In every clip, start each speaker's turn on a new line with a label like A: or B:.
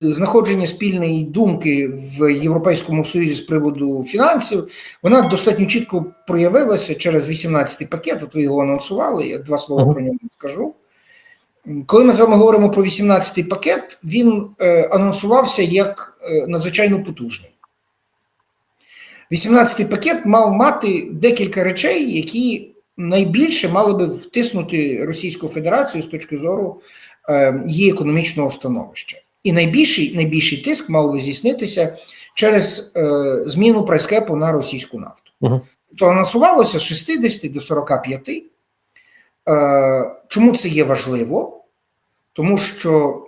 A: знаходження спільної думки в Європейському Союзі з приводу фінансів, вона достатньо чітко проявилася через 18-й пакет. От ви його анонсували. Я два слова про нього скажу. Коли ми з вами говоримо про 18-й пакет, він е, анонсувався як е, надзвичайно потужний. 18-й пакет мав мати декілька речей, які найбільше мали би втиснути Російську Федерацію з точки зору е, її економічного становища. І найбільший, найбільший тиск мав би здійснитися через е, зміну прайскепу на російську нафту.
B: Мгм.
A: То анонсувалося з 60 до 45. Е, чому це є важливо? Тому що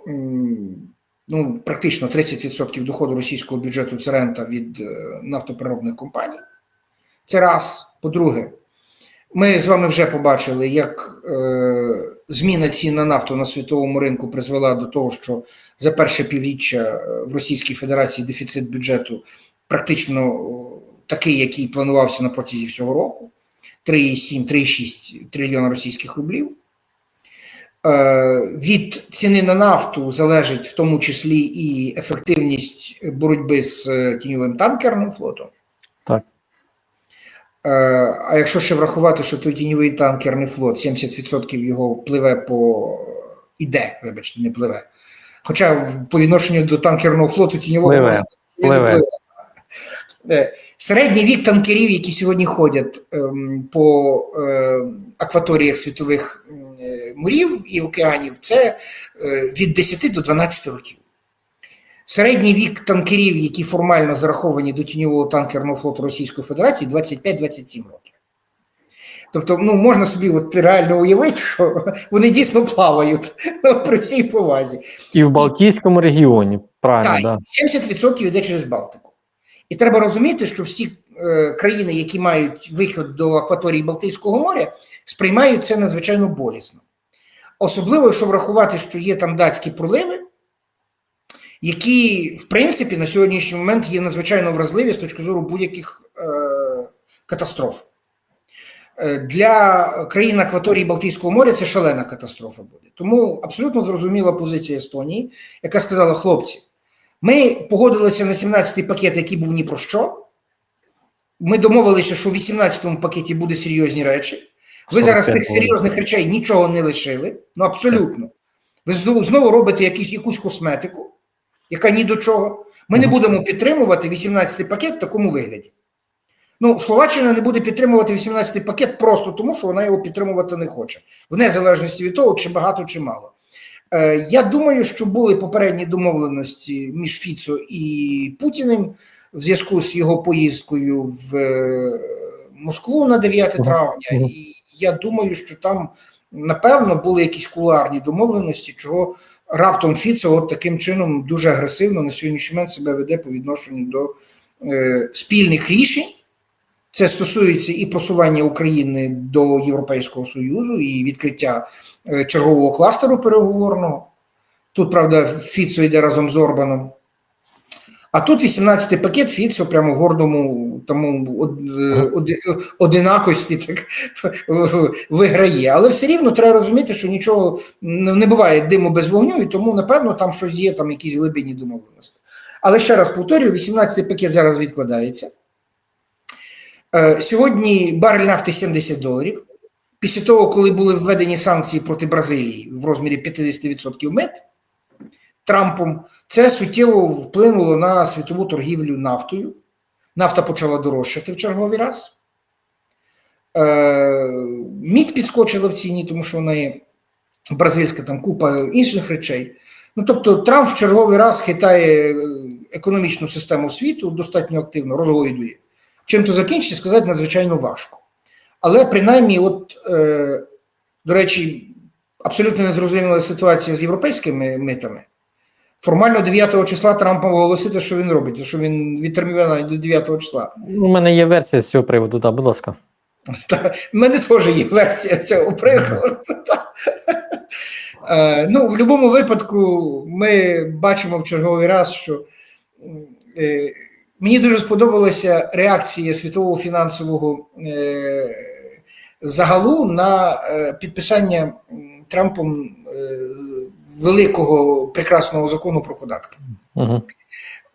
A: ну, практично 30% доходу російського бюджету це рента від е, нафтопереробних компаній. Це раз. По-друге, ми з вами вже побачили, як е, зміна цін на нафту на світовому ринку призвела до того, що за перше півріччя е, в Російській Федерації дефіцит бюджету практично такий, який планувався на протязі всього року: 3,7-3,6 трильйона російських рублів. Е, Від ціни на нафту залежить в тому числі і ефективність боротьби з е, тіньовим танкерним флотом.
B: Так.
A: Е, А якщо ще врахувати, що той тіньовий танкерний флот, 70% його пливе по іде, вибачте, не пливе. Хоча по відношенню до танкерного флоту тіньового
B: Пливе, пливе.
A: Е, Середній вік танкерів, які сьогодні ходять ем, по е, акваторіях світових е, морів і океанів, це е, від 10 до 12 років. Середній вік танкерів, які формально зараховані до тіньового танкерного флоту Російської Федерації, 25-27 років. Тобто, ну можна собі от реально уявити, що вони дійсно плавають ну, при всій повазі.
B: І в Балтійському регіоні, правильно,
A: Так,
B: да.
A: 70% йде через Балтику. І треба розуміти, що всі е, країни, які мають вихід до акваторії Балтійського моря, сприймають це надзвичайно болісно. Особливо, якщо врахувати, що є там датські проливи, які, в принципі, на сьогоднішній момент є надзвичайно вразливі з точки зору будь-яких е, катастроф. Е, Для країн акваторії Балтійського моря це шалена катастрофа буде. Тому абсолютно зрозуміла позиція Естонії, яка сказала: хлопці, ми погодилися на 17-й пакет, який був ні про що. Ми домовилися, що в 18-му пакеті буде серйозні речі. Ви зараз тих серйозних речей нічого не лишили. Ну абсолютно. Ви знову, знову робите якусь, якусь косметику, яка ні до чого. Ми не будемо підтримувати 18-й пакет в такому вигляді. Ну, Словаччина не буде підтримувати 18-й пакет просто тому, що вона його підтримувати не хоче, в незалежності від того, чи багато, чи мало. Е, я думаю, що були попередні домовленості між Фіцо і Путіним в зв'язку з його поїздкою в е, Москву на 9 травня. І я думаю, що там напевно були якісь кулуарні домовленості, чого раптом Фіцо от таким чином дуже агресивно на сьогоднішній момент себе веде по відношенню до е, спільних рішень. Це стосується і просування України до Європейського Союзу, і відкриття е, чергового кластеру переговорного. Тут, правда, Фіцо йде разом з Орбаном. А тут 18-й пакет Фіцо прямо в гордому тому од, е, оди- одинакості так виграє. Але все рівно треба розуміти, що нічого не буває диму без вогню, і тому, напевно, там щось є, там якісь глибинні домовленості. Але ще раз повторюю: 18-й пакет зараз відкладається. Е, Сьогодні барель нафти 70 доларів. Після того, коли були введені санкції проти Бразилії в розмірі 50% мит Трампом, це суттєво вплинуло на світову торгівлю нафтою. Нафта почала дорожчати в черговий раз. Е, Мідь підскочила в ціні, тому що вона є бразильська там купа інших речей. Ну тобто, Трамп в черговий раз хитає е, економічну систему світу достатньо активно, розгойдує. Чим то закінчиться, сказати надзвичайно важко. Але принаймні, от, е, до речі, абсолютно незрозуміла ситуація з європейськими митами. Формально 9 числа Трамп мав оголосити, що він робить, що він відтермінує навіть до 9 числа.
B: У мене є версія з цього приводу, так, будь ласка.
A: Та, в мене теж є версія цього прикладу. Е, ну, в будь-якому випадку, ми бачимо в черговий раз, що е, мені дуже сподобалася реакція світового фінансового е, загалу на е, підписання Трампом е, великого прекрасного закону про податки.
B: Угу.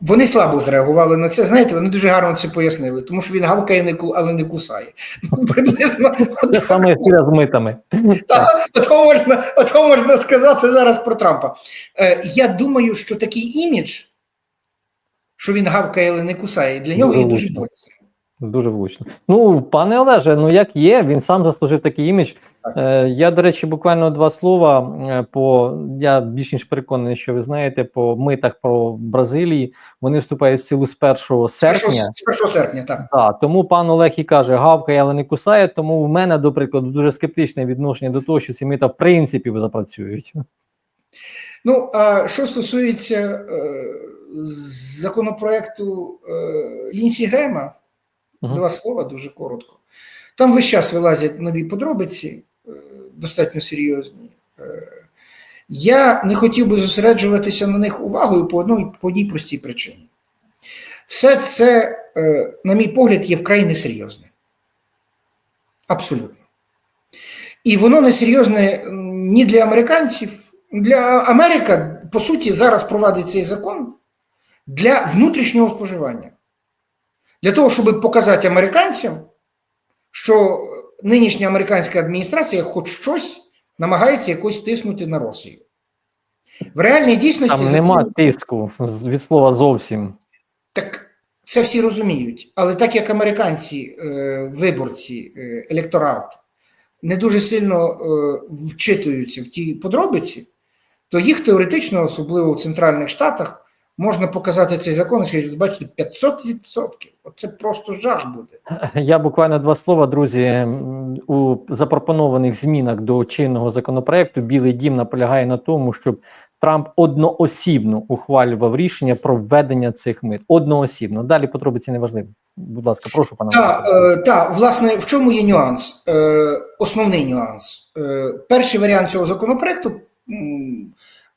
A: Вони слабо зреагували на це. Знаєте, вони дуже гарно це пояснили, тому що він гавкає, не ку- але не кусає. Ну, приблизно
B: Те саме з митами.
A: Ото можна, можна сказати зараз про Трампа. Е, я думаю, що такий імідж, що він гавкає, але не кусає, І для нього є дуже болісно.
B: Дуже влучно. Ну, пане Олеже, ну як є, він сам заслужив такий імідж.
A: Так.
B: Е, я, до речі, буквально два слова е, по я більш ніж переконаний, що ви знаєте, по митах про Бразилії вони вступають в силу з 1
A: З 1
B: серпня.
A: з 1 серпня, так.
B: Да, тому пан Олег і каже, гавкає, але не кусає. Тому в мене, до прикладу, дуже скептичне відношення до того, що ці мита в принципі запрацюють.
A: Ну, а що стосується е, законопроекту е, Лінсі Грема,
B: Мгм.
A: два слова дуже коротко. Там весь час вилазять нові подробиці, е, достатньо серйозні. Е, Я не хотів би зосереджуватися на них увагою по одній, по одній простій причині. Все це, е, на мій погляд, є вкрай несерйозне. Абсолютно. І воно несерйозне ні для американців. Для Америка, по суті, зараз провадить цей закон для внутрішнього споживання. Для того, щоб показати американцям, що нинішня американська адміністрація хоч щось намагається якось тиснути на Росію. В реальній дійсності
B: Там нема
A: цим-
B: тиску від слова зовсім.
A: так це всі розуміють. Але так як американці, е, виборці, е, електорат не дуже сильно е, вчитуються в ті подробиці, то їх теоретично, особливо в центральних штатах, можна показати цей закон і сказати, бачите, 500%. Оце просто жах буде.
B: Я буквально два слова, друзі. У запропонованих змінах до чинного законопроекту Білий Дім наполягає на тому, щоб Трамп одноосібно ухвалював рішення про введення цих мит. Одноосібно. Далі подробиці не важливі. Будь ласка, прошу пане.
A: Так, е, та, власне, в чому є нюанс? Е, основний нюанс. Е, перший варіант цього законопроекту,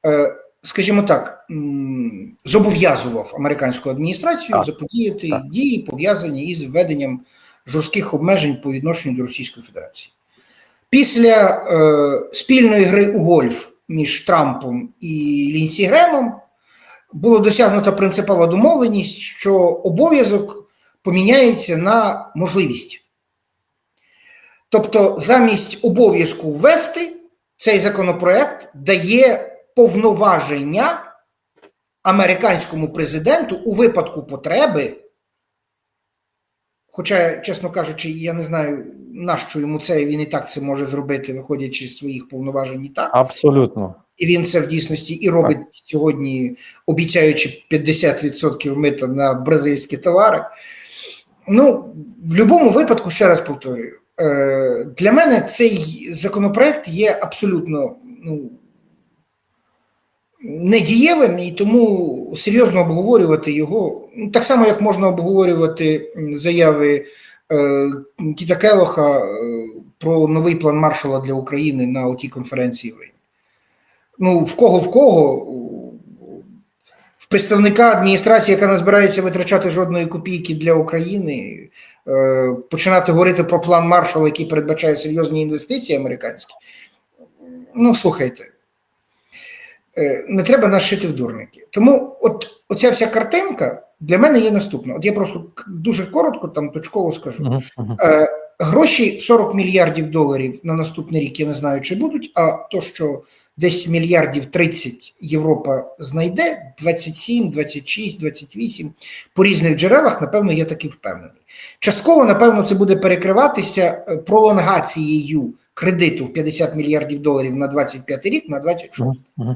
A: е, скажімо так, зобов'язував американську адміністрацію
B: Так,
A: заподіяти
B: так.
A: дії, пов'язані із введенням жорстких обмежень по відношенню до Російської Федерації. Після е, спільної гри у гольф між Трампом і Лінсі Гремом було досягнута принципова домовленість, що обов'язок поміняється на можливість. Тобто, замість обов'язку ввести цей законопроект дає повноваження американському президенту у випадку потреби. Хоча, чесно кажучи, я не знаю, нащо йому це, він і так це може зробити, виходячи з своїх повноважень і так.
B: Абсолютно.
A: І він це в дійсності і робить сьогодні, обіцяючи 50% мита на бразильські товари. Ну, в будь-якому випадку, ще раз повторюю, е, для мене цей законопроект є абсолютно ну, недієвим, і тому серйозно обговорювати його, ну, так само, як можна обговорювати заяви е, Кіта Келоха е, про новий план Маршала для України на отій конференції ну, в кого в кого, в представника адміністрації, яка не збирається витрачати жодної копійки для України, е, починати говорити про план Маршалла, який передбачає серйозні інвестиції американські. Ну, слухайте, не треба нас шити в дурники. Тому от оця вся картинка для мене є наступна. От я просто дуже коротко, там точково скажу. Е, Гроші 40 мільярдів доларів на наступний рік, я не знаю, чи будуть, а то, що десь мільярдів 30 Європа знайде, 27, 26, 28, по різних джерелах, напевно, я таки впевнений. Частково, напевно, це буде перекриватися е, пролонгацією кредиту в 50 мільярдів доларів на 25 рік, на 26.
B: Мгм, мгм.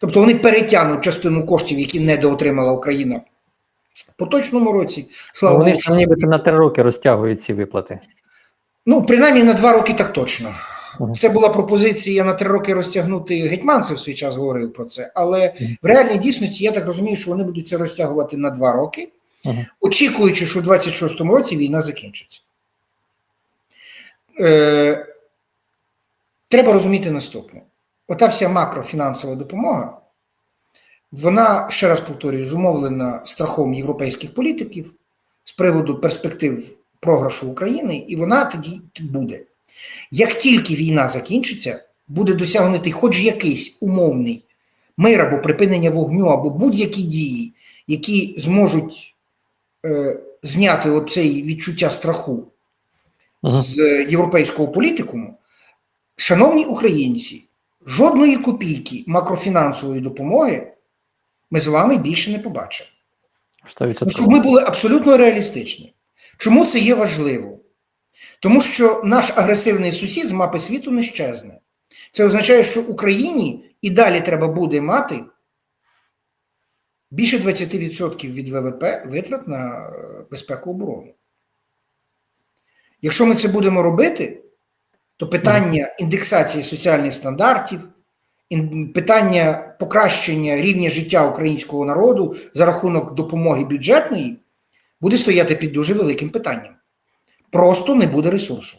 A: Тобто вони перетягнуть частину коштів, які недоотримала Україна в поточному році. Слава
B: Вони ж нібито на три роки розтягують ці виплати.
A: Ну, принаймні на два роки так точно. Це була пропозиція на три роки розтягнути Гетьманцев в свій час говорив про це. Але в реальній дійсності я так розумію, що вони будуть це розтягувати на два роки, очікуючи, що в 26-му році війна закінчиться. Е, треба розуміти наступне: ота вся макрофінансова допомога, вона, ще раз повторюю, зумовлена страхом європейських політиків з приводу перспектив програшу України, і вона тоді буде. Як тільки війна закінчиться, буде досягнутий хоч якийсь умовний мир або припинення вогню, або будь-які дії, які зможуть е, зняти оцей відчуття страху
B: Мгм.
A: з європейського політикуму, шановні українці, жодної копійки макрофінансової допомоги ми з вами більше не побачимо. Ну, щоб ми були абсолютно реалістичні. Чому це є важливо? Тому що наш агресивний сусід з мапи світу не щезне. Це означає, що Україні і далі треба буде мати більше 20% від ВВП витрат на е, безпеку оборону. Якщо ми це будемо робити, то питання індексації соціальних стандартів, питання покращення рівня життя українського народу за рахунок допомоги бюджетної буде стояти під дуже великим питанням. Просто не буде ресурсу.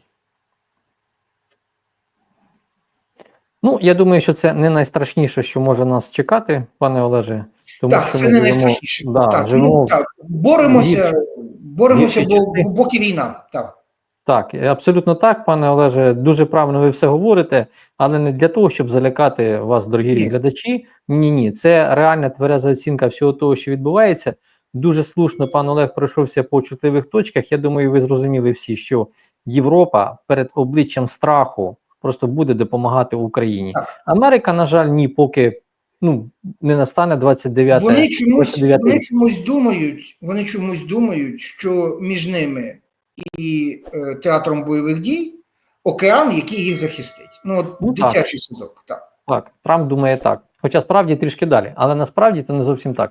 B: Ну, я думаю, що це не найстрашніше, що може нас чекати, пане Олеже. Тому
A: так,
B: що
A: це не
B: живемо-
A: найстрашніше.
B: Да,
A: так,
B: живемо
A: ну, так, боремося, боремося, бо, бо поки війна. Так.
B: Так, абсолютно так, пане Олеже. Дуже правильно ви все говорите, але не для того, щоб залякати вас, дорогі
A: Ні.
B: глядачі. Ні, ні, це реальна твереза оцінка всього того, що відбувається. Дуже слушно пан Олег пройшовся по чутливих точках. Я думаю, ви зрозуміли всі, що Європа перед обличчям страху просто буде допомагати Україні.
A: Так.
B: Америка, на жаль, ні, поки ну не настане 29
A: Вони чомусь,
B: 29
A: вони чомусь думають, вони чомусь думають, що між ними і е, театром бойових дій океан, який їх захистить. Ну, от
B: Ну, так.
A: дитячий садок. Так.
B: Так, Трамп думає так. Хоча справді трішки далі, але насправді це не зовсім так.